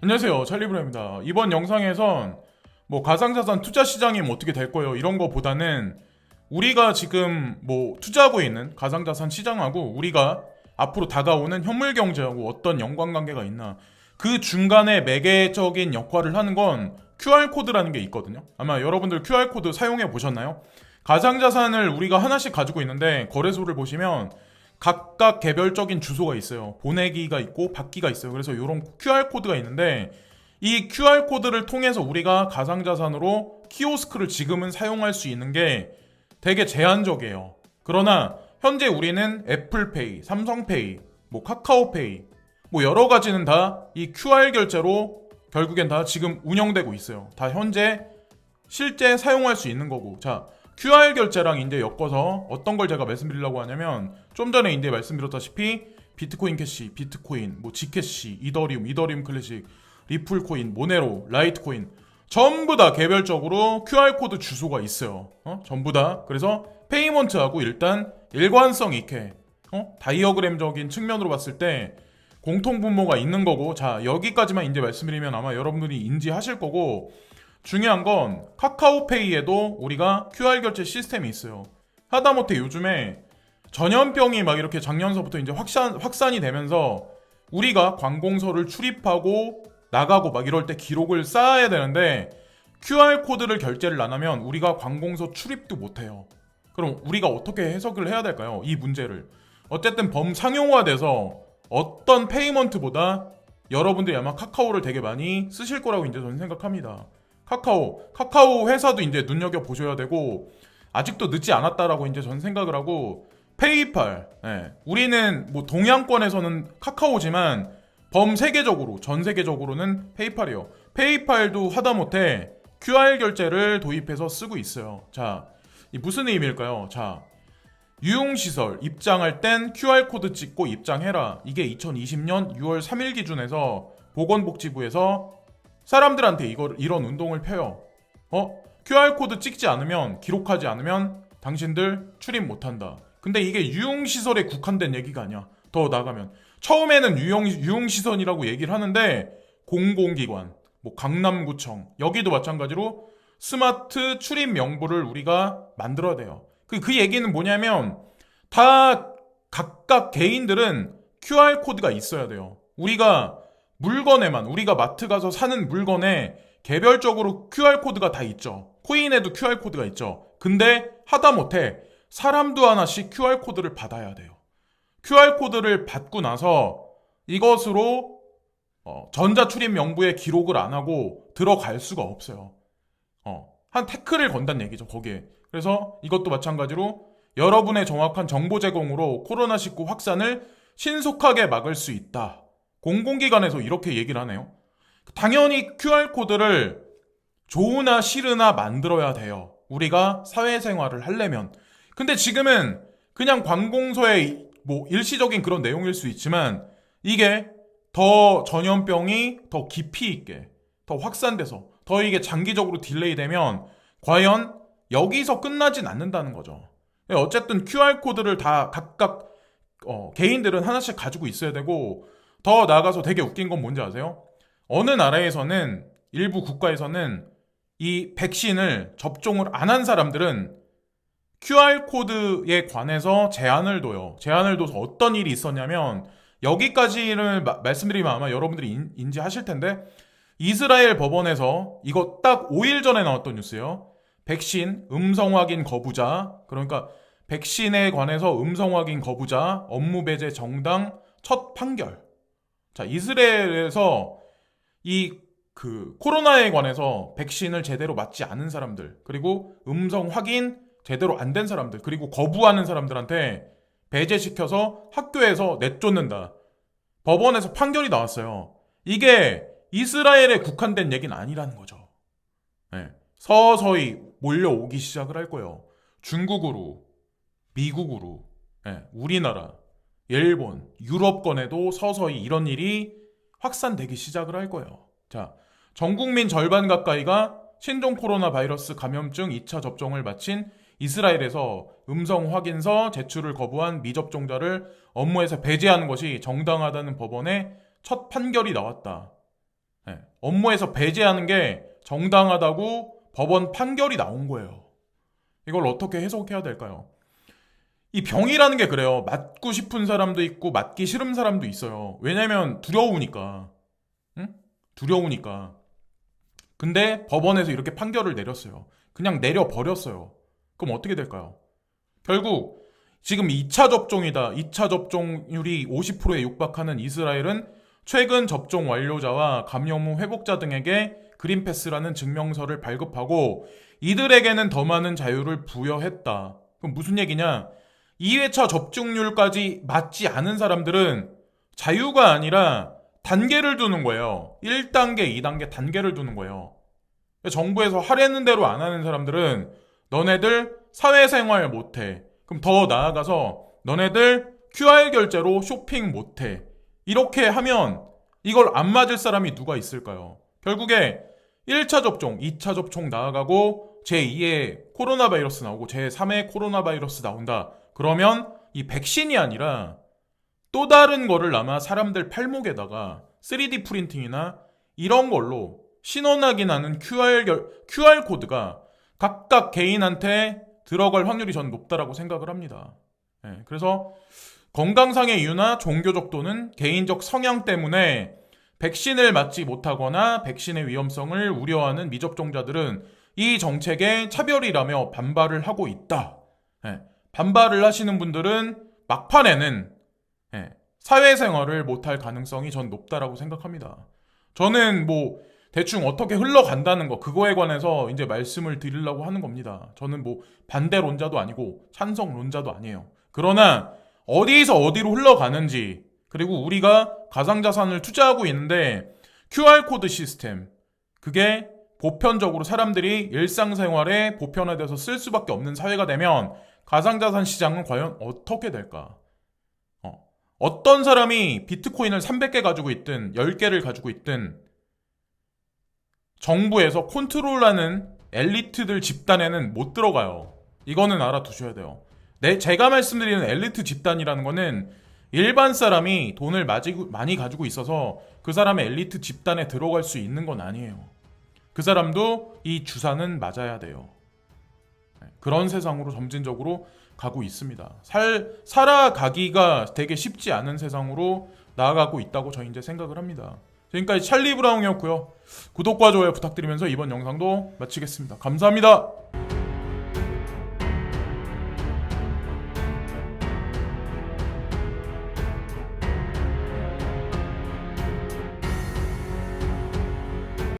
안녕하세요. 찰리브라입니다. 이번 영상에선 뭐 가상자산 투자 시장이 뭐 어떻게 될 거예요. 이런 거보다는 우리가 지금 뭐 투자하고 있는 가상자산 시장하고 우리가 앞으로 다가오는 현물 경제하고 어떤 연관관계가 있나 그 중간에 매개적인 역할을 하는 건 QR코드라는 게 있거든요. 아마 여러분들 QR코드 사용해 보셨나요? 가상자산을 우리가 하나씩 가지고 있는데 거래소를 보시면 각각 개별적인 주소가 있어요. 보내기가 있고 받기가 있어요. 그래서 이런 QR 코드가 있는데 이 QR 코드를 통해서 우리가 가상자산으로 키오스크를 지금은 사용할 수 있는 게 되게 제한적이에요. 그러나 현재 우리는 애플페이, 삼성페이, 뭐 카카오페이, 뭐 여러 가지는 다 이 QR 결제로 결국엔 다 지금 운영되고 있어요. 다 현재 실제 사용할 수 있는 거고. 자, QR 결제랑 이제 엮어서 어떤 걸 제가 말씀드리려고 하냐면 좀 전에 이제 말씀드렸다시피 비트코인 캐시, 비트코인, 뭐 지캐시, 이더리움, 이더리움 클래식, 리플 코인, 모네로, 라이트 코인 전부 다 개별적으로 QR 코드 주소가 있어요. 어? 전부 다. 그래서 페이먼트하고 일단 일관성 있게 어? 다이어그램적인 측면으로 봤을 때 공통 분모가 있는 거고 자 여기까지만 이제 말씀드리면 아마 여러분들이 인지하실 거고 중요한 건 카카오페이에도 우리가 QR 결제 시스템이 있어요. 하다못해 요즘에 전염병이 막 이렇게 작년서부터 이제 확산 확산이 되면서 우리가 관공서를 출입하고 나가고 막 이럴 때 기록을 쌓아야 되는데 QR 코드를 결제를 안 하면 우리가 관공서 출입도 못 해요. 그럼 우리가 어떻게 해석을 해야 될까요? 이 문제를. 어쨌든 범상용화돼서 어떤 페이먼트보다 여러분들이 아마 카카오를 되게 많이 쓰실 거라고 이제 저는 생각합니다. 카카오, 카카오 회사도 이제 눈여겨 보셔야 되고 아직도 늦지 않았다라고 이제 저는 생각을 하고 페이팔, 예. 우리는 뭐 동양권에서는 카카오지만 범 세계적으로 전 세계적으로는 페이팔이요. 페이팔도 하다못해 QR 결제를 도입해서 쓰고 있어요. 자, 이 무슨 의미일까요? 자, 유흥시설 입장할 땐 QR코드 찍고 입장해라. 이게 2020년 6월 3일 기준에서 보건복지부에서 사람들한테 이걸 이런 운동을 펴요. 어? QR코드 찍지 않으면 기록하지 않으면 당신들 출입 못 한다. 근데 이게 유흥 시설에 국한된 얘기가 아니야. 더 나가면 처음에는 유흥 유흥 시설이라고 얘기를 하는데 공공기관, 뭐 강남구청 여기도 마찬가지로 스마트 출입 명부를 우리가 만들어야 돼요. 그, 그 얘기는 뭐냐면 다 각각 개인들은 QR 코드가 있어야 돼요. 우리가 물건에만 우리가 마트 가서 사는 물건에 개별적으로 QR 코드가 다 있죠. 코인에도 QR 코드가 있죠. 근데 하다못해 사람도 하나씩 QR 코드를 받아야 돼요. QR 코드를 받고 나서 이것으로 어, 전자 출입 명부에 기록을 안 하고 들어갈 수가 없어요. 어, 한 태클을 건다는 얘기죠, 거기에. 그래서 이것도 마찬가지로 여러분의 정확한 정보 제공으로 코로나19 확산을 신속하게 막을 수 있다. 공공기관에서 이렇게 얘기를 하네요. 당연히 QR코드를 좋으나 싫으나 만들어야 돼요. 우리가 사회생활을 하려면. 근데 지금은 그냥 관공서의 뭐 일시적인 그런 내용일 수 있지만 이게 더 전염병이 더 깊이 있게, 더 확산돼서, 더 이게 장기적으로 딜레이 되면 과연 여기서 끝나진 않는다는 거죠. 어쨌든 QR코드를 다 각각 어, 개인들은 하나씩 가지고 있어야 되고 더 나아가서 되게 웃긴 건 뭔지 아세요? 어느 나라에서는 일부 국가에서는 이 백신을 접종을 안 한 사람들은 QR코드에 관해서 제한을 둬요. 제한을 둬서 어떤 일이 있었냐면 여기까지를 마- 말씀드리면 아마 여러분들이 인, 인지하실 텐데 이스라엘 법원에서 이거 딱 5일 전에 나왔던 뉴스예요. 백신 음성 확인 거부자 그러니까 백신에 관해서 음성 확인 거부자 업무 배제 정당 첫 판결. 자 이스라엘에서 이 그 코로나에 관해서 백신을 제대로 맞지 않은 사람들 그리고 음성 확인 제대로 안 된 사람들 그리고 거부하는 사람들한테 배제시켜서 학교에서 내쫓는다. 법원에서 판결이 나왔어요. 이게 이스라엘에 국한된 얘기는 아니라는 거죠. 네. 서서히 몰려오기 시작을 할 거예요. 중국으로, 미국으로, 예, 우리나라, 일본, 유럽권에도 서서히 이런 일이 확산되기 시작을 할 거예요. 자, 전 국민 절반 가까이가 신종 코로나 바이러스 감염증 2차 접종을 마친 이스라엘에서 음성 확인서 제출을 거부한 미접종자를 업무에서 배제하는 것이 정당하다는 법원의 첫 판결이 나왔다. 예, 업무에서 배제하는 게 정당하다고 법원 판결이 나온 거예요. 이걸 어떻게 해석해야 될까요? 이 병이라는 게 그래요. 맞고 싶은 사람도 있고 맞기 싫은 사람도 있어요. 왜냐면 두려우니까. 응? 두려우니까. 근데 법원에서 이렇게 판결을 내렸어요. 그냥 내려버렸어요. 그럼 어떻게 될까요? 결국 지금 2차 접종이다. 2차 접종률이 50%에 육박하는 이스라엘은 최근 접종 완료자와 감염 후 회복자 등에게 그린패스라는 증명서를 발급하고 이들에게는 더 많은 자유를 부여했다. 그럼 무슨 얘기냐? 2회차 접종률까지 맞지 않은 사람들은 자유가 아니라 단계를 두는 거예요. 1단계, 2단계 단계를 두는 거예요. 정부에서 하려는 대로 안 하는 사람들은 너네들 사회생활 못해. 그럼 더 나아가서 너네들 QR 결제로 쇼핑 못해. 이렇게 하면 이걸 안 맞을 사람이 누가 있을까요? 결국에 1차 접종, 2차 접종 나아가고 제2의 코로나 바이러스 나오고 제3의 코로나 바이러스 나온다. 그러면 이 백신이 아니라 또 다른 거를 아마 사람들 팔목에다가 3D 프린팅이나 이런 걸로 신원하기 나는 QR, 결, QR 코드가 각각 개인한테 들어갈 확률이 전 높다라고 생각을 합니다. 예, 그래서 건강상의 이유나 종교적 또는 개인적 성향 때문에 백신을 맞지 못하거나 백신의 위험성을 우려하는 미접종자들은 이 정책에 차별이라며 반발을 하고 있다. 예, 반발을 하시는 분들은 막판에는 예, 사회생활을 못할 가능성이 전 높다라고 생각합니다. 저는 뭐 대충 어떻게 흘러간다는 거 그거에 관해서 이제 말씀을 드리려고 하는 겁니다. 저는 뭐 반대론자도 아니고 찬성론자도 아니에요. 그러나 어디서 어디로 흘러가는지 그리고 우리가 가상자산을 투자하고 있는데 QR코드 시스템 그게 보편적으로 사람들이 일상생활에 보편화돼서 쓸 수밖에 없는 사회가 되면 가상자산 시장은 과연 어떻게 될까? 어. 어떤 사람이 비트코인을 300개 가지고 있든 10개를 가지고 있든 정부에서 컨트롤하는 엘리트들 집단에는 못 들어가요. 이거는 알아두셔야 돼요. 네, 제가 말씀드리는 엘리트 집단이라는 거는 일반 사람이 돈을 많이 가지고 있어서 그 사람의 엘리트 집단에 들어갈 수 있는 건 아니에요. 그 사람도 이 주사는 맞아야 돼요. 네, 그런 세상으로 점진적으로 가고 있습니다. 살, 살아가기가 되게 쉽지 않은 세상으로 나아가고 있다고 저는 이제 생각을 합니다. 지금까지 찰리 브라운이었고요. 구독과 좋아요 부탁드리면서 이번 영상도 마치겠습니다. 감사합니다.